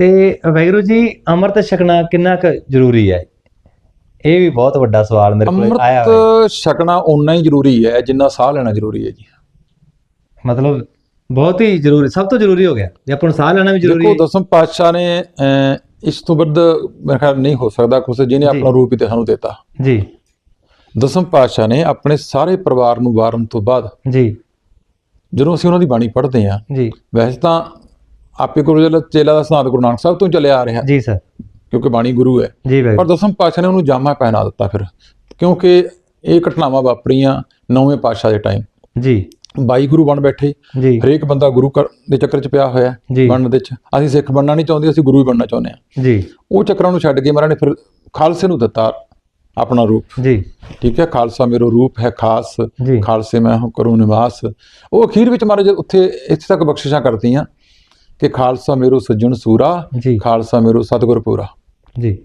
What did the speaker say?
ਤੇ ਵੈਗਰੂ ਜੀ ਅੰਮ੍ਰਿਤ ਛਕਣਾ ਕਿੰਨਾ ਕੁ ਜ਼ਰੂਰੀ ਹੈ? ਇਹ ਵੀ ਬਹੁਤ ਵੱਡਾ ਸਵਾਲ ਮੇਰੇ ਕੋਲ ਆਇਆ ਹੋਇਆ ਅੰਮ੍ਰਿਤ ਛਕਣਾ ਓਨਾ ਹੀ ਜ਼ਰੂਰੀ ਹੈ ਜਿੰਨਾ ਸਾਹ ਲੈਣਾ ਜ਼ਰੂਰੀ ਹੈ ਜੀ। ਮਤਲਬ ਬਹੁਤ ਹੀ ਜ਼ਰੂਰੀ ਸਭ ਤੋਂ ਜ਼ਰੂਰੀ ਹੋ ਗਿਆ। ਜੇ ਆਪਾਂ ਨੂੰ ਸਾਹ ਲੈਣਾ ਵੀ ਜ਼ਰੂਰੀ ਦੇਖੋ ਦਸਮ ਪਾਤਸ਼ਾਹ ਨੇ ਇਸ ਤੋਂ ਵੱਧ ਮੇਰੇ ਖਿਆਲ ਨਹੀਂ ਹੋ ਸਕਦਾ ਕੁਛ ਜਿਹਨੇ ਆਪਣਾ ਰੂਪ ਹੀ ਤੇ ਸਾਨੂੰ ਦਿੱਤਾ। ਜੀ। ਦਸਮ ਪਾਤਸ਼ਾਹ ਨੇ ਆਪਣੇ ਸਾਰੇ ਪਰਿਵਾਰ ਨੂੰ ਵਾਰਨ ਤੋਂ ਬਾਅਦ ਜੀ। ਜਦੋਂ ਅਸੀਂ ਉਹਨਾਂ ਦੀ ਬਾਣੀ ਪੜ੍ਹਦੇ ਹਾਂ ਜੀ। ਵੈਸੇ ਤਾਂ ਆਪੇ ਗੁਰੂ ਜੀ ਚੇਲਾ ਦਾ ਸਨਾਤ ਗੁਰੂ ਨਾਨਕ ਸਾਹਿਬ ਤੋਂ ਚੱਲਿਆ ਆ ਰਿਹਾ। ਜੀ ਸਰ। ਕਿਉਂਕਿ ਬਾਣੀ ਗੁਰੂ ਹੈ। ਜੀ ਪਰ ਵੈਗਰੂ ਦਸਮ ਪਾਤਸ਼ਾਹ ਨੇ ਉਹਨੂੰ ਜਾਮਾ ਪਹਿਨਾ ਦਿੱਤਾ ਫਿਰ। ਕਿਉਂਕਿ ਇਹ ਘਟਨਾਵਾਂ ਵਾਪਰੀਆਂ ਨੌਵੇਂ ਪਾਤਸ਼ਾਹ ਦੇ ਟਾਈਮ। ਜੀ। 22 ਗੁਰੂ ਬਣ ਬੈਠੇ। ਹਰੇਕ ਬੰਦਾ ਗੁਰੂ ਦੇ ਚੱਕਰ 'ਚ ਪਿਆ ਹੋਇਆ ਬਣਨ ਦੇ ਚ। ਅਸੀਂ ਸਿੱਖ ਬਣਨਾ ਨਹੀਂ ਚਾਹੁੰਦੇ ਅਸੀਂ ਗੁਰੂ ਹੀ ਬਣਨਾ ਚਾਹੁੰਦੇ ਹਾਂ। ਜੀ। ਉਹ ਚੱਕਰਾਂ ਨੂੰ ਛੱਡ ਕੇ ਮਹਾਰਾਜ ਨੇ ਫਿਰ ਖਾਲਸੇ ਨੂੰ ਦਿੱਤਾ ਆਪਣਾ ਰੂਪ। ਜੀ। ਠੀਕ ਹੈ ਖਾਲਸਾ ਮੇਰੋ ਰੂਪ ਹੈ ਖਾਸ। ਖਾਲਸੇ ਮੈਂ ਹੂੰ ਕਰੂੰ ਨਿਵਾਸ। ਉਹ ਅਖੀਰ ਵਿੱਚ ਮਹਾਰਾਜ ਉੱਥੇ ਇੱਥੇ ਤੱਕ ਬਖਸ਼ਿਸ਼ਾਂ ਕਰਤੀਆਂ। ਕਿ ਖਾਲਸਾ ਮੇਰੋ ਸੱਜਣ ਸੂਰਾ ਖਾਲਸਾ ਮੇਰੋ ਸਤਿਗੁਰ ਪੂਰਾ। ਜੀ।